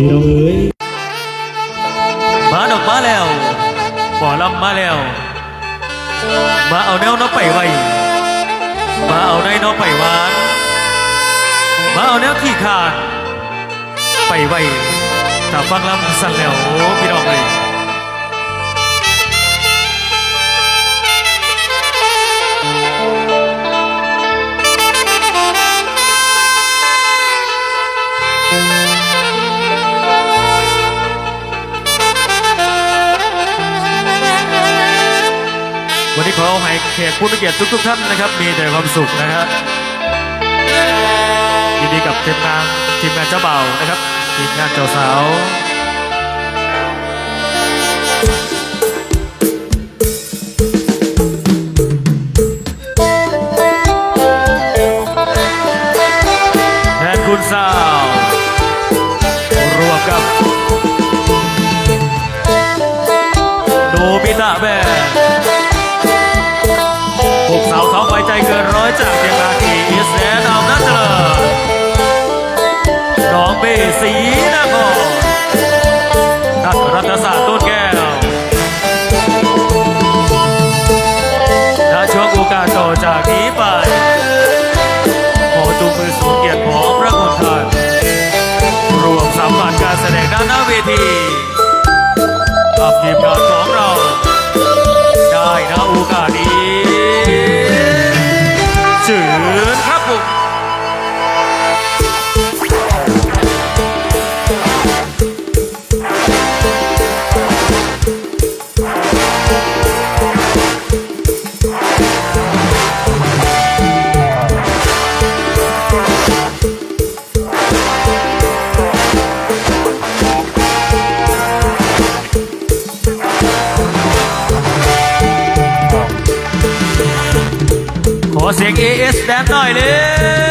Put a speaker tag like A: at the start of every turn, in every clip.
A: พี่น้องเอ๋ย
B: มาดอกมาแล้วหมอลำมาแล้ว มาเอาแนวน้อไปไว้มาเอาในน้อไปหวานมาเอาแนวที่ขาดไปไว้ถ้าฟังลำสั่นแล้วพี่น้องเลย วันนี้ขอให้แขกผู้มีเกียรติทุก ๆ ท่านนะครับ มีแต่ความสุขนะฮะยินดีกับทีมงานทีมงานเจ้าบ่าวนะครับทีมงานเจ้าสาว น้องเบสีนครนักรัตศาสตร์ต้นแก้วณช่วงโอกาสต่อจากนี้ไป ขอจูงมือสูงเกียรติของพระคุณท่านรวมสามผัสการแสดงด้านหน้าเวทีกับทีมงาน สแดนหน่อยเร็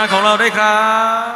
B: านของเราด้วยครับ